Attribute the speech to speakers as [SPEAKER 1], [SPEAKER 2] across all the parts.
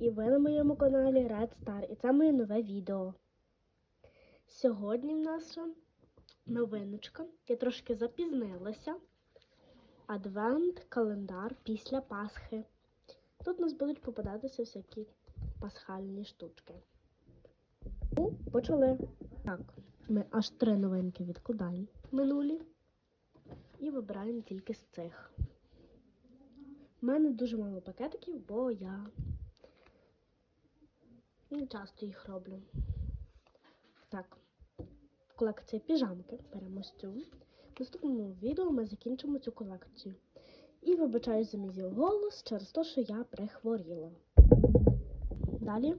[SPEAKER 1] І ви на моєму каналі Red Star, і це моє нове відео. Сьогодні в нас новиночка. Я трошки запізнилася. Адвент календар після Пасхи. Тут у нас будуть попадатися всякі пасхальні штучки. Ну, почали. Так, ми аж три новинки відкладаємо минулі. І вибираємо тільки з цих. У мене дуже мало пакетиків, бо я не часто їх роблю. Так, колекція піжамки. Беремо цю. В наступному відео ми закінчимо цю колекцію. І вибачаюсь за мій голос через те, що я прихворіла. Далі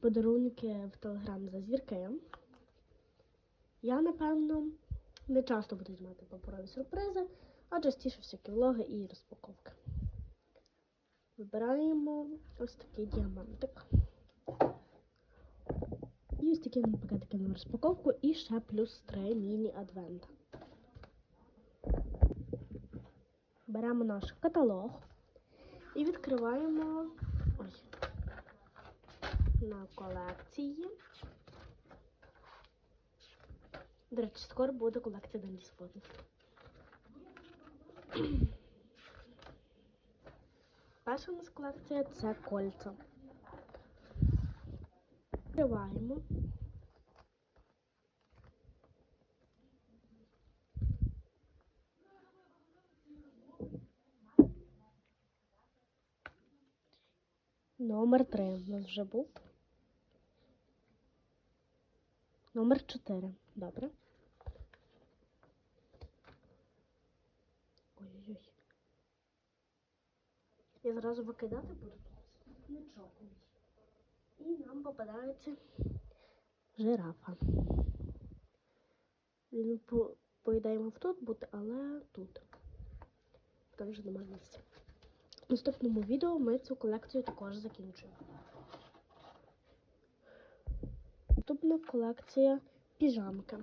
[SPEAKER 1] подарунки в телеграм за зірки. Я, напевно, не часто буду знімати паперові сюрпризи, а частіше всякі влоги і розпаковки. Вибираємо ось такий діамантик. І ось такі нам пакетики на розпаковку і ще плюс 3 міні-адвента. Беремо наш каталог і відкриваємо на колекції. До речі, скоро буде колекція Денді Спотів. Перша у нас колекція це кольця. Відкриваємо. Номер 3 у нас вже був. Номер 4. Добре. Ой-ой-ой. Я зразу викидати буду. Чокнуть. І нам попадається жирафа. Він, по, по мав тут бути, але тут. Там вже немає місця. В наступному відео ми цю колекцію також закінчуємо. Наступна колекція піжамки.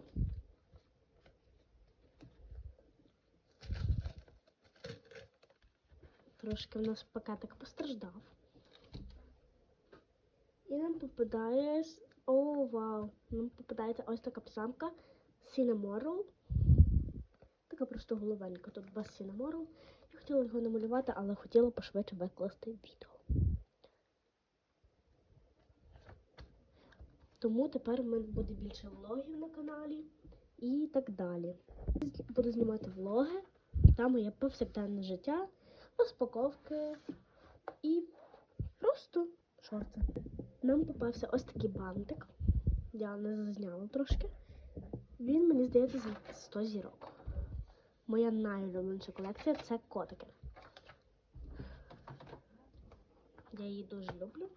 [SPEAKER 1] Трошки в нас пакетик постраждав. І нам попадає. О, вау! Нам попадається ось така піжамка Cinnamoroll. Така просто головенька. Тут без Cinnamoroll. Я хотіла його намалювати, але хотіла пошвидше викласти відео. Тому тепер в мене буде більше влогів на каналі і так далі. Буду знімати влоги та моє повсякденне життя, розпаковки і просто шорти. Нам попався ось такий бантик. Я не зазняла трошки. Він, мені здається, за 100 зірок. Моя найулюбленіша колекція це котики. Я її дуже люблю.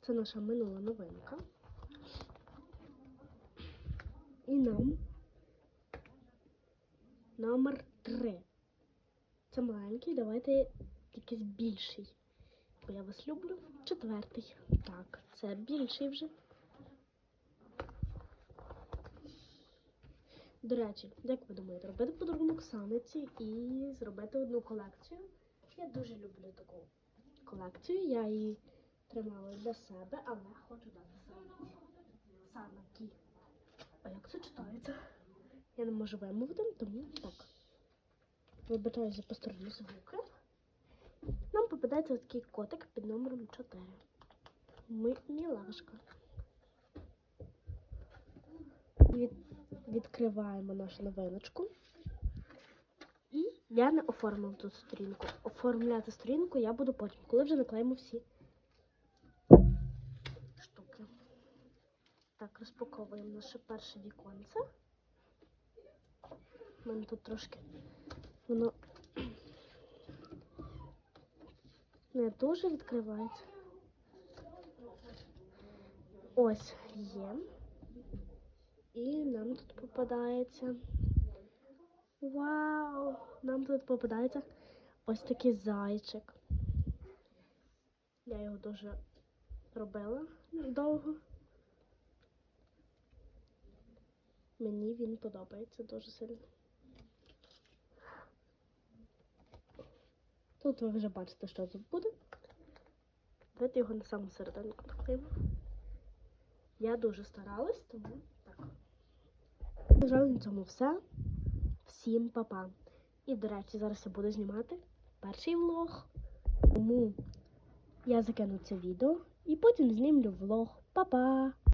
[SPEAKER 1] Це наша минула новинка. І нам номер 3. Це маленький, давайте якийсь більший. Бо я вас люблю. Четвертий. Так, це більший вже. До речі, як ви думаєте, робити подарунок Саниці і зробити одну колекцію? Я дуже люблю таку колекцію. Я її тримала для себе, але хочу дати Саниці. А як це читається? Я не можу вимовити, тому так. Вибачаю за посторонні звуки. Попадається ось такий котик під номером 4. Ми мілашка. Від, відкриваємо нашу новиночку. І я не оформив тут сторінку. Оформляти сторінку я буду потім, коли вже наклеїмо всі штуки. Так, розпаковуємо наше перше віконце. У мене тут трошки воно не дуже відкривається. Ось є. І нам тут попадається. Вау! Нам тут попадається ось такий зайчик. Я його дуже робила довго. Мені він подобається дуже сильно. Тут ви вже бачите, що тут буде. Давайте його на саму серединку поклеїмо. Я дуже старалась, тому так. Бажаю на цьому все. Всім па-па. І, до речі, зараз я буду знімати перший влог. Тому я закину це відео і потім знімлю влог. Па-па!